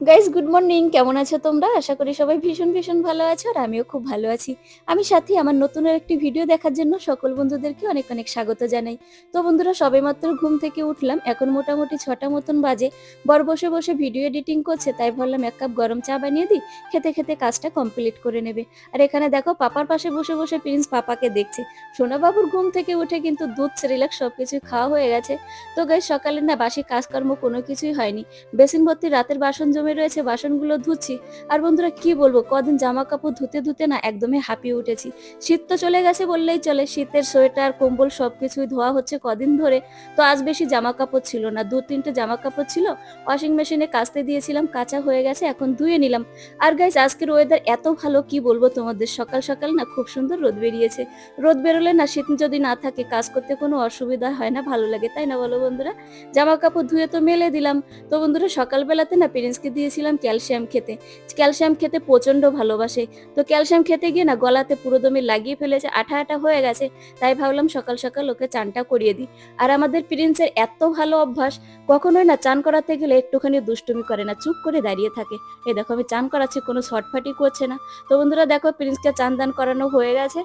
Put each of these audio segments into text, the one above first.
Guys good morning কেমন আছো তোমরা? আশা করি সবাই ভীষণ ভীষণ ভালো আছো আর আমিও খুব ভালো আছি। আমি সাথে, আমার নতুন একটি ভিডিও দেখার জন্য সকল বন্ধুদেরকে অনেক অনেক স্বাগত জানাই। তো বন্ধুরা, সবেমাত্র ঘুম থেকে উঠলাম। এখন মোটামুটি ছটা মতন বাজে। বর বসে বসে ভিডিও এডিটিং করছে, তাই ভাবলাম এক কাপ গরম চা বানিয়ে দিই। খেতে খেতে কাজটা কমপ্লিট করে নেবে। আর এখানে দেখো, পাপার পাশে বসে বসে প্রিন্স পাপাকে দেখছে। সোনাবাবুর ঘুম থেকে উঠে কিন্তু দুধ সেরিলাক সবকিছু খাওয়া হয়ে গেছে। তো গাইজ সকালে না বাসি কাজকর্ম কোনো কিছুই হয়নি। বেসিন ভর্তি রাতের বাসন জমে রয়েছে, বাসনগুলো ধুচ্ছি। আর বন্ধুরা কি বলব, কদিন জামা কাপড় ধুতে ধুতে না একদমই হাঁপিয়ে উঠেছি। শীত তো চলে গেছে বললেই চলে, শীতের সোয়েটার, কম্বল সবকিছুই ধোয়া হচ্ছে কদিন ধরে। তো আজ বেশি জামা কাপড় ছিল না, দু তিনটে জামা কাপড় ছিল ওয়াশিং মেশিনে কাচতে দিয়েছিলাম, কাঁচা হয়ে গেছে, এখন ধুয়ে নিলাম। আর গাইজ আজকের ওয়েদার এত ভালো, কি বলব তোমাদের? সকাল সকাল না খুব সুন্দর রোদ বেরিয়েছে। রোদ বেরোলে না শীত যদি না থাকে, কাজ করতে কোনো অসুবিধা হয় না, ভালো লাগে, তাই না বলো বন্ধুরা? জামা কাপড় ধুয়ে তো মেলে দিলাম। তো বন্ধুরা সকালবেলাতে না প্রিন্সকে দিয়েছিলাম ক্যালসিয়াম খেতে। ক্যালসিয়াম খেতে প্রচণ্ড ভালোবাসে। তো ক্যালসিয়াম খেতে গিয়ে না গলাতে পুরো দমে লাগিয়ে ফেলেছে, আঠা আঠা হয়ে গেছে। তাই ভাবলাম সকাল সকাল ওকে চানটা করিয়ে দিই। আর আমাদের প্রিন্সের এত ভালো অভ্যাস, কখনোই না চান করাতে গেলে একটুখানি দুষ্টুমি করে না, চুপ করে দাঁড়িয়ে থাকে। এই দেখো আমি চান করাচ্ছি, কোনো শর্টফাটি করছে না। তো বন্ধুরা দেখো, প্রিন্সকে চান দান করানো হয়ে গেছে।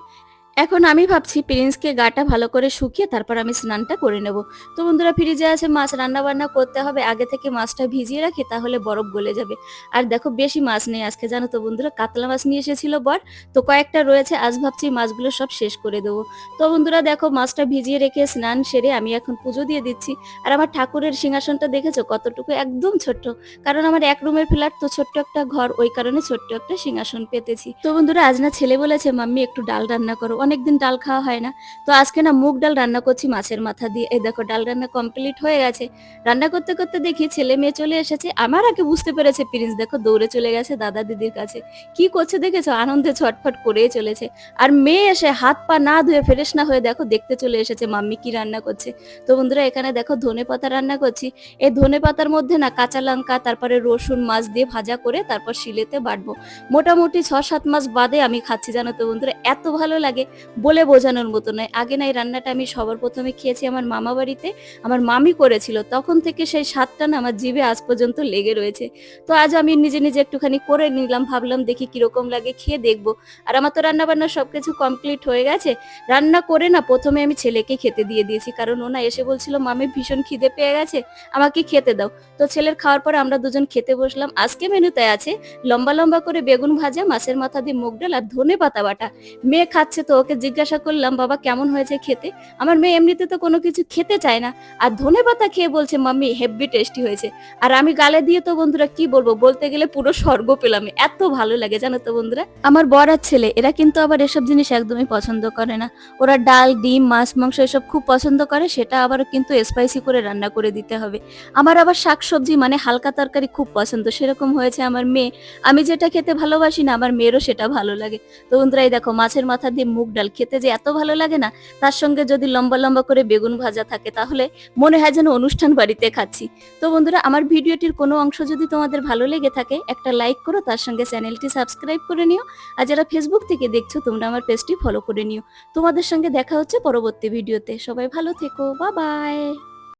এখন আমি ভাবছি প্রিন্সকে গাটা ভালো করে শুকিয়ে তারপর আমি স্নানটা করে নেব। তো বন্ধুরা ফ্রিজে আছে মাছ রান্না বান্না করতে হবে। আগে থেকে মাছটা ভিজিয়ে রাখি, তাহলে বরফ গলে যাবে। আর দেখো বেশি মাছ নেই আজকে, জানো তো বন্ধুরা? কাতলা মাছ নিয়ে এসেছিল বর। তো কয়েকটা রয়েছে, আজ ভাবছি মাছগুলো সব শেষ করে দেবো। তো বন্ধুরা দেখো মাছটা ভিজিয়ে রেখে স্নান সেরে আমি এখন পুজো দিয়ে দিচ্ছি। আর আমার ঠাকুরের সিংহাসনটা দেখেছ? কতটুকু একদম ছোট্ট। কারণ আমার এক রুমের ফ্ল্যাট, তো ছোট্ট একটা ঘর, ওই কারণে ছোট্ট একটা সিংহাসন পেতেছি। তো বন্ধুরা, আজ না ছেলে বলেছে, মাম্মি, একটু ডাল রান্না করো। অনেকদিন ডাল খাওয়া হয় না। তো আজকে না মুগ ডাল রান্না করছি মাছের মাথা দিয়ে। এই দেখো, ডাল রান্না কমপ্লিট হয়ে গেছে। রান্না করতে করতে দেখি ছেলে মেয়ে চলে এসেছে। আমার আগে বুঝতে পেরেছে প্রিন্স, দেখো দৌড়ে চলে গেছে দাদা দিদির কাছে। কি করছে দেখেছ? আনন্দে ছটফট করেই চলেছে। আর মেয়ে এসে হাত পা না ধুয়ে ফ্রেশ না হয়ে দেখো দেখতে চলে এসেছে, মাম্মি কি রান্না করছে? তো বন্ধুরা, এখানে দেখো ধনে পাতা রান্না করছি। এই ধনে পাতার মধ্যে না কাঁচা লঙ্কা, তারপরে রসুন মাছ দিয়ে ভাজা করে তারপর শিলেতে বাটবো। মোটামুটি ছ সাত মাস বাদে আমি খাচ্ছি, জানো তো বন্ধুরা, এত ভালো লাগে। বলে বোঝানোর মতো নয়। আগে না এই রান্নাটা আমি সবার প্রথমে খেয়েছি আমার মামা বাড়িতে। আমার মামি করেছিল। তখন থেকে সেই স্বাদটা না আমার জিভে আজ পর্যন্ত লেগে রয়েছে। তো আজ আমি নিজে নিজে একটুখানি করে নিলাম। ভাবলাম দেখি কীরকম লাগে, খেয়ে দেখব। আর আমার তো রান্নাবান্না সব কিছু কমপ্লিট হয়ে গেছে। রান্না করে না প্রথমে আমি ছেলেকে খেতে দিয়ে দিয়েছি। কারণ ও না এসে বলছিল, মামি, ভীষণ খিদে পেয়ে গেছে, আমাকে খেতে দাও। তো ছেলের খাওয়ার পরে আমরা দুজন খেতে বসলাম। আজকে মেনুতে আছে লম্বা লম্বা করে বেগুন ভাজা, মাছের মাথা দিয়ে মুগ ডাল আর ধনে পাতা বাটা। মেয়ে খাচ্ছে তো ওকে জিজ্ঞাসা করলাম, বাবা, কেমন হয়েছে খেতে? আমার মেয়ে এমনিতে তো কোনো কিছু খেতে চায় না। আর ধনে পাতা খেয়ে বলছে, মাম্মি হেভি টেস্টি হয়েছে। আর আমি গালে দিয়ে, তো বন্ধুরা, কি বলব? বলতে গেলে পুরো স্বর্গ পেলাম এত ভালো লাগে, জানো তো বন্ধুরা? আমার বর আর ছেলে, এরা কিন্তু আবার এসব জিনিস একদমই পছন্দ করে না। ওরা ডাল, ডিম, মাছ, মাংস এসব খুব পছন্দ করে, সেটা আবার কিন্তু স্পাইসি করে রান্না করে দিতে হবে। আমার আবার শাকসবজি মানে হালকা তরকারি খুব পছন্দ, সেরকম হয়েছে আমার মেয়ে। আমি যেটা খেতে ভালোবাসি না, আমার মেয়েরও সেটা ভালো লাগে। তো বন্ধুরা, এই দেখো, মাছের মাথা দিয়ে মুগ ডাল খেতে যে এত ভালো লাগে না, তার সঙ্গে যদি লম্বা লম্বা করে বেগুন ভাজা থাকে, তাহলে মনে হয় যেন অনুষ্ঠান বাড়িতে খাচ্ছি। তো বন্ধুরা, আমার ভিডিওটির কোনো অংশ যদি তোমাদের ভালো লেগে থাকে, একটা লাইক করো, তার সঙ্গে চ্যানেলটি সাবস্ক্রাইব করে নিও। আর যারা ফেসবুক থেকে দেখছ, তোমরা আমার পেজটি ফলো করে নিও। তোমাদের সঙ্গে দেখা হচ্ছে পরবর্তী ভিডিওতে। সবাই ভালো থেকো বা বাই